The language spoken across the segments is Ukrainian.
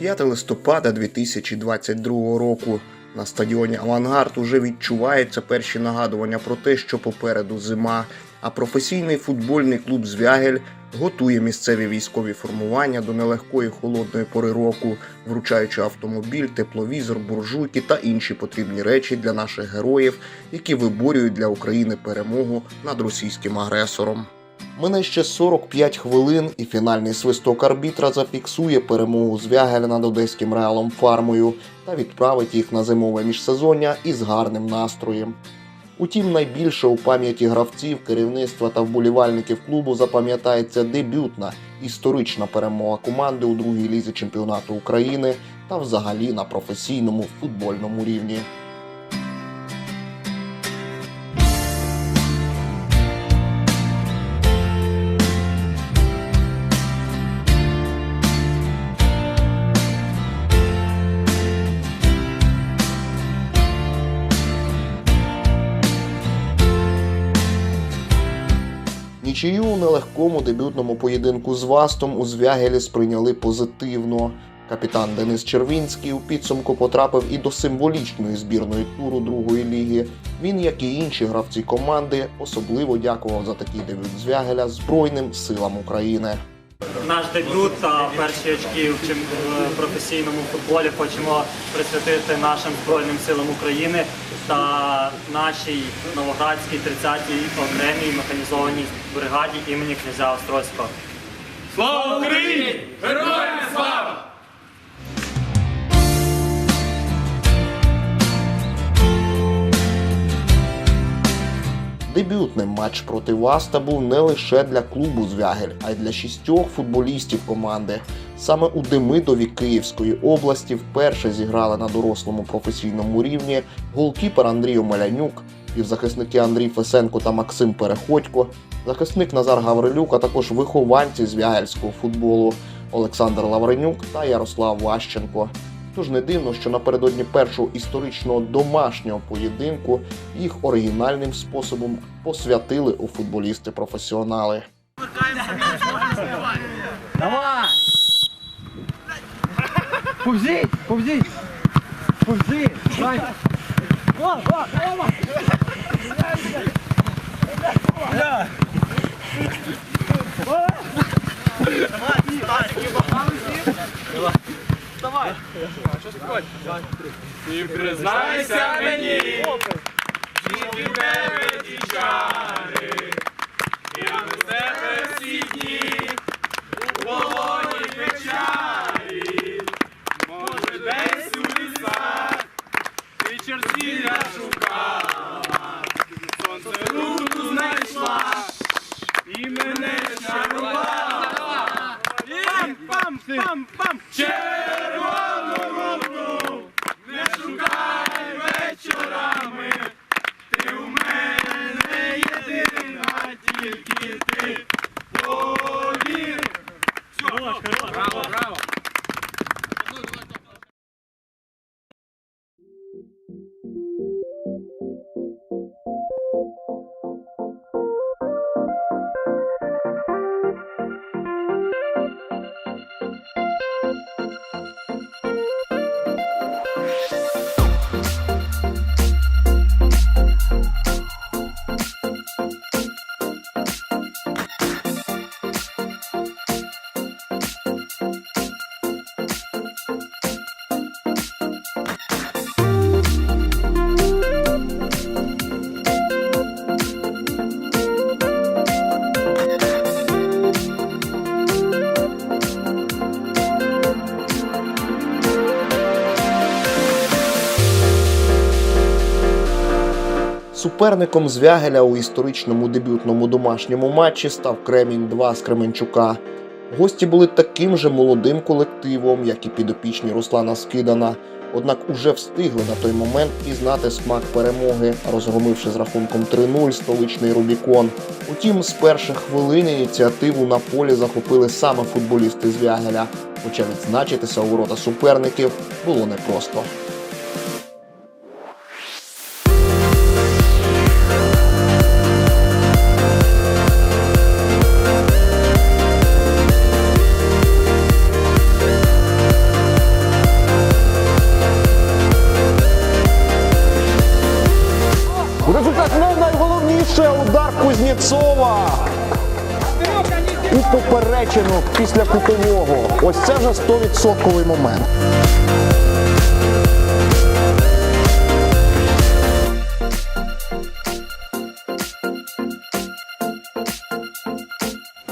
5 листопада 2022 року. На стадіоні Авангард уже відчуваються перші нагадування про те, що попереду зима. А професійний футбольний клуб Звягель готує місцеві військові формування до нелегкої холодної пори року, вручаючи автомобіль, тепловізор, буржуйки та інші потрібні речі для наших героїв, які виборюють для України перемогу над російським агресором. Мине ще 45 хвилин, і фінальний свисток арбітра зафіксує перемогу Звягеля над одеським реалом фармою та відправить їх на зимове міжсезоння із гарним настроєм. Утім, найбільше у пам'яті гравців, керівництва та вболівальників клубу запам'ятається дебютна історична перемога команди у другій лізі чемпіонату України та взагалі на професійному футбольному рівні. Нічию у нелегкому дебютному поєдинку з Вастом у Звягелі сприйняли позитивно. Капітан Денис Червінський у підсумку потрапив і до символічної збірної туру другої ліги. Він, як і інші гравці команди, особливо дякував за такий дебют Звягеля Збройним силам України. Наш дебют та перші очки в професійному футболі хочемо присвятити нашим Збройним силам України та нашій Новоградській 30-й окремій механізованій бригаді імені князя Острозького. Слава Україні! Героям слава! Дебютним матч проти Васта був не лише для клубу Звягель, а й для шістьох футболістів команди. Саме у Демидові Київської області вперше зіграли на дорослому професійному рівні голкіпер Андрій Омелянюк, півзахисники Андрій Фесенко та Максим Переходько, захисник Назар Гаврилюк, а також вихованці звягельського футболу Олександр Лавренюк та Ярослав Ващенко. Тож не дивно, що напередодні першого історичного домашнього поєдинку їх оригінальним способом посвятили у футболісти-професіонали. Давай! Повзіть! Повзіть! Повзіть! Давай! Ти признайся мені, чи від тебе ті чари, я без тебе всі дні, у полоні печалі, може десь у лісах, ти черзіля шукала, сонце руту знайшла, і мене чарувала. Пам, Суперником Звягеля у історичному дебютному домашньому матчі став Кремінь 2 з Кременчука. Гості були таким же молодим колективом, як і підопічні Руслана Скидана. Однак уже встигли на той момент пізнати смак перемоги, розгромивши з рахунком 3-0 столичний Рубікон. Утім, з перших хвилин ініціативу на полі захопили саме футболісти Звягеля, хоча відзначитися у ворота суперників було непросто. У поперечину після кутового. Ось це вже 100% момент.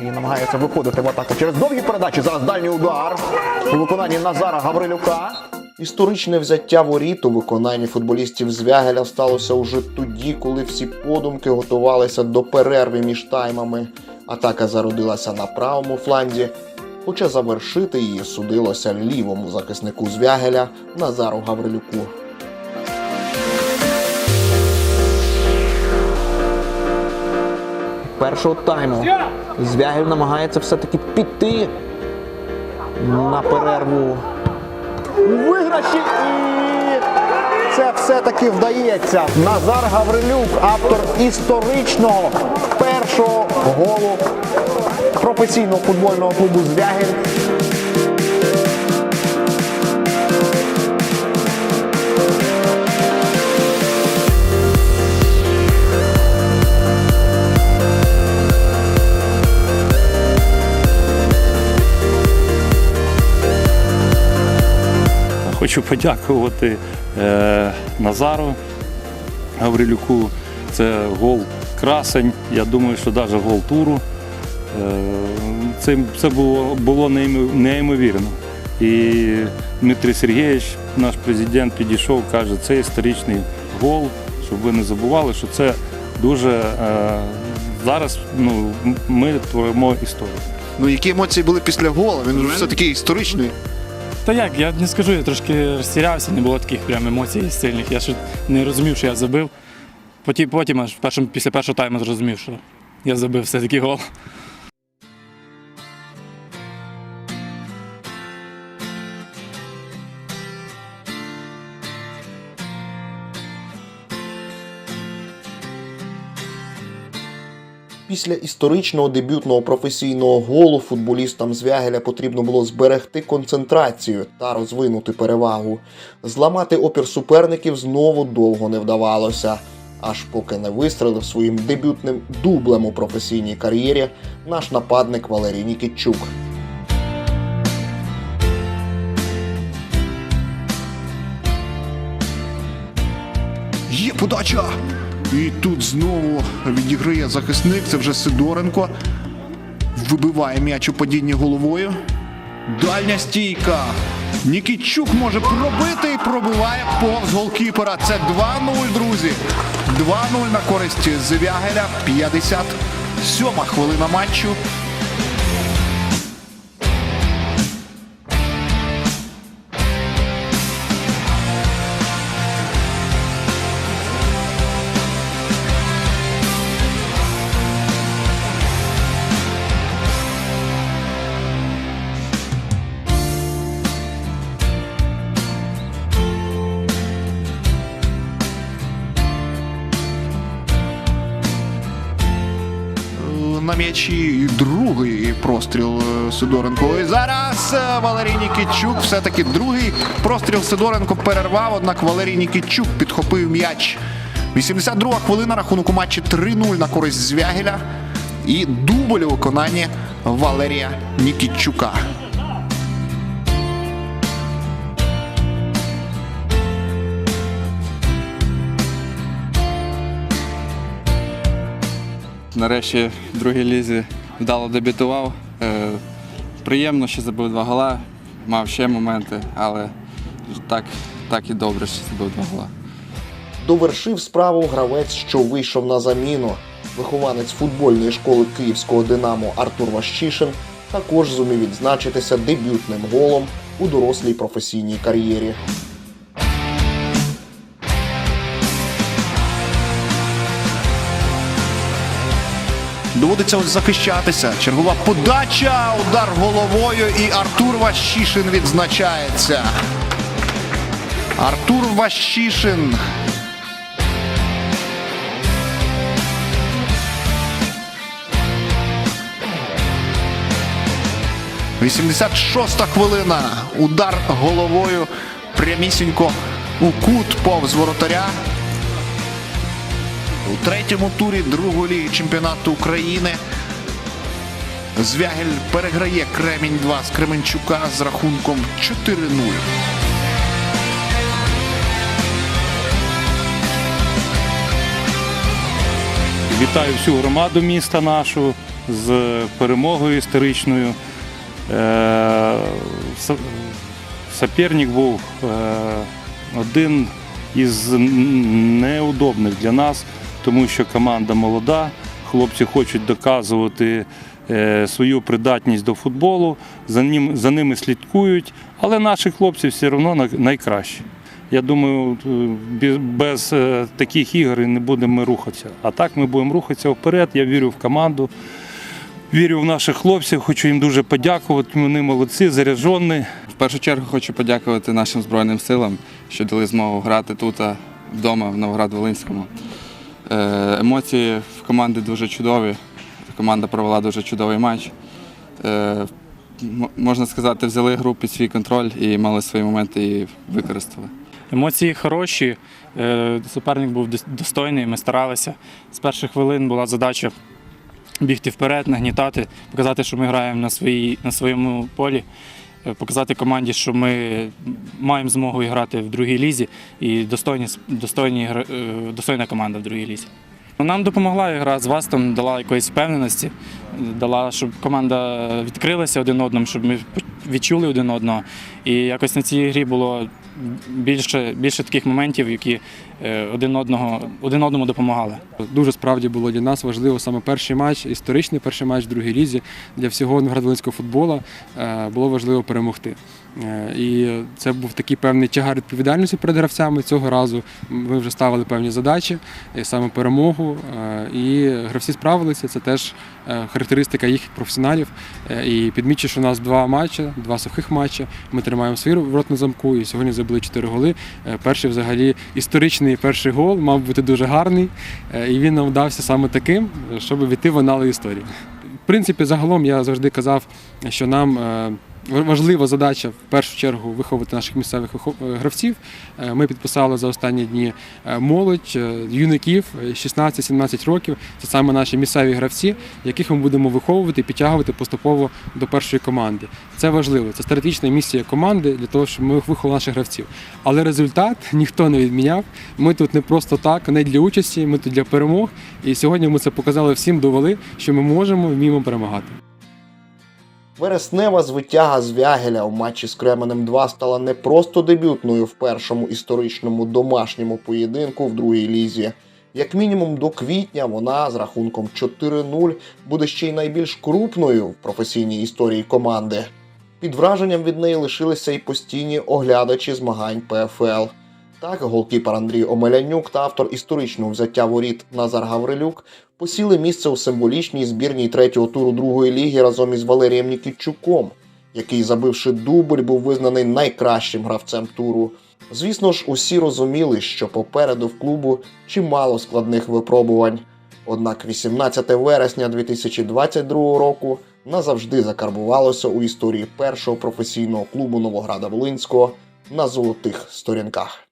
І намагається виходити в атаку через довгі передачі. Зараз дальній удар у виконанні Назара Гаврилюка. Історичне взяття воріт у виконанні футболістів Звягеля сталося уже тоді, коли всі подумки готувалися до перерви між таймами. Атака зародилася на правому фланзі, хоча завершити її судилося лівому захиснику Звягеля Назару Гаврилюку. Першого тайму Звягель намагається все-таки піти на перерву виграші. І це все-таки вдається. Назар Гаврилюк, автор історичного першого голу професійного футбольного клубу Звягель. Хочу подякувати е, Назару Гаврилюку. Це гол красень. Я думаю, що навіть гол туру. Е, це це було, було неймовірно. І Дмитрий Сергійович, наш президент, підійшов, каже, це історичний гол, щоб ви не забували, що це дуже е, зараз ну, ми творимо історію. Ну, які емоції були після гола? Він вже все таки історичний. Та як, я не скажу, я трошки розтірявся, не було таких прям емоцій сильних. Я ще не розумів, що я забив. Потім, потім аж в після першого тайму зрозумів, що я забив все-таки гол. Після історичного дебютного професійного голу футболістам Звягеля потрібно було зберегти концентрацію та розвинути перевагу. Зламати опір суперників знову довго не вдавалося, аж поки не вистрелив своїм дебютним дублем у професійній кар'єрі наш нападник Валерій Нікітчук. Є подача! І тут знову відіграє захисник, це вже Сидоренко. Вибиває м'яч у падінні головою. Дальня стійка. Нікітчук може пробити і пробиває повз голкіпера. Це 2-0, друзі. 2-0 на користь Звягеля. 57 хвилина матчу. На м'ячі другий простріл е, Сидоренко. І зараз е, Валерій Нікітчук. Все-таки другий простріл Сидоренко перервав, однак Валерій Нікітчук підхопив м'яч. 82 хвилина рахунок у матчі 3-0 на користь Звягеля. І дубль у виконанні Валерія Нікітчука. Нарешті в другій лізі вдало дебютував. Е, приємно, що забив два гола. Мав ще моменти, але так, так і добре, що забив два гола. Довершив справу гравець, що вийшов на заміну. Вихованець футбольної школи київського Динамо Артур Ващишин також зумів відзначитися дебютним голом у дорослій професійній кар'єрі. Доводиться захищатися. Чергова подача, удар головою і Артур Ващишин відзначається. Артур Ващишин. Вісімдесят шоста хвилина. Удар головою прямісінько у кут повз воротаря. У третьому турі другої ліги чемпіонату України Звягель переграє Кремінь 2 з Кременчука з рахунком 4-0. Вітаю всю громаду міста нашу з перемогою історичною. Е, Соперник був е, один із неудобних для нас, тому що команда молода, хлопці хочуть доказувати е, свою придатність до футболу, за, ним, за ними слідкують, але наші хлопці все одно най- найкращі. Я думаю, е, без е, таких ігор не будемо ми рухатися. А так ми будемо рухатися вперед. Я вірю в команду, вірю в наших хлопців, хочу їм дуже подякувати. Вони молодці, заряджені. В першу чергу хочу подякувати нашим Збройним силам, що дали змогу грати тут, вдома, в Новоград-Волинському. Е, Емоції в команди дуже чудові. Команда провела дуже чудовий матч. Е, Можна сказати, взяли гру під свій контроль і мали свої моменти і використали. Емоції хороші. е, Суперник був достойний, ми старалися. З перших хвилин була задача бігти вперед, нагнітати, показати, що ми граємо на, на своєму полі, показати команді, що ми маємо змогу грати в другій лізі і достойні, достойні, е, достойна команда в другій лізі. Нам допомогла гра з Вастом, дала якоїсь впевненості, дала, щоб команда відкрилася один одному, щоб ми відчули один одного. І якось на цій грі було більше, більше таких моментів, які один, одного, один одному допомагали. Дуже справді було для нас важливо саме перший матч, історичний перший матч в другій лізі для всього новоград футболу е, було важливо перемогти. Е, І це був такий певний тягар відповідальності перед гравцями. Цього разу ми вже ставили певні задачі, саме перемогу. е, І гравці справилися. Це теж е, характеристика їх професіоналів. Е, І підмічу, що у нас два матчі, два сухих матчі. Ми тримаємо свій ворот на замку і сьогодні забили чотири голи. Е, Перший взагалі історичний перший гол мав бути дуже гарний. Е, І він нам вдався саме таким, щоб війти в анали історії. В принципі, загалом я завжди казав, що нам е, важлива задача в першу чергу виховувати наших місцевих е, гравців. Е, Ми підписали за останні дні е, молодь, юнаків е, 16-17 років. Це саме наші місцеві гравці, яких ми будемо виховувати і підтягувати поступово до першої команди. Це важливо. Це стратегічна місія команди для того, щоб ми виховали наших гравців. Але результат ніхто не відміняв. Ми тут не просто так, не для участі, ми тут для перемог. І сьогодні ми це показали всім, довели, що ми можемо вміємо перемагати. Вереснева звитяга Звягеля у матчі з Кременем 2 стала не просто дебютною в першому історичному домашньому поєдинку в другій лізі. Як мінімум до квітня вона з рахунком 4-0 буде ще й найбільш крупною в професійній історії команди. Під враженням від неї лишилися й постійні оглядачі змагань ПФЛ. Так, голкіпер Андрій Омелянюк та автор історичного взяття воріт Назар Гаврилюк посіли місце у символічній збірній третього туру другої ліги разом із Валерієм Нікітчуком, який, забивши дубль, був визнаний найкращим гравцем туру. Звісно ж, усі розуміли, що попереду в клубу чимало складних випробувань. Однак 18 вересня 2022 року назавжди закарбувалося у історії першого професійного клубу Новограда Волинського на золотих сторінках.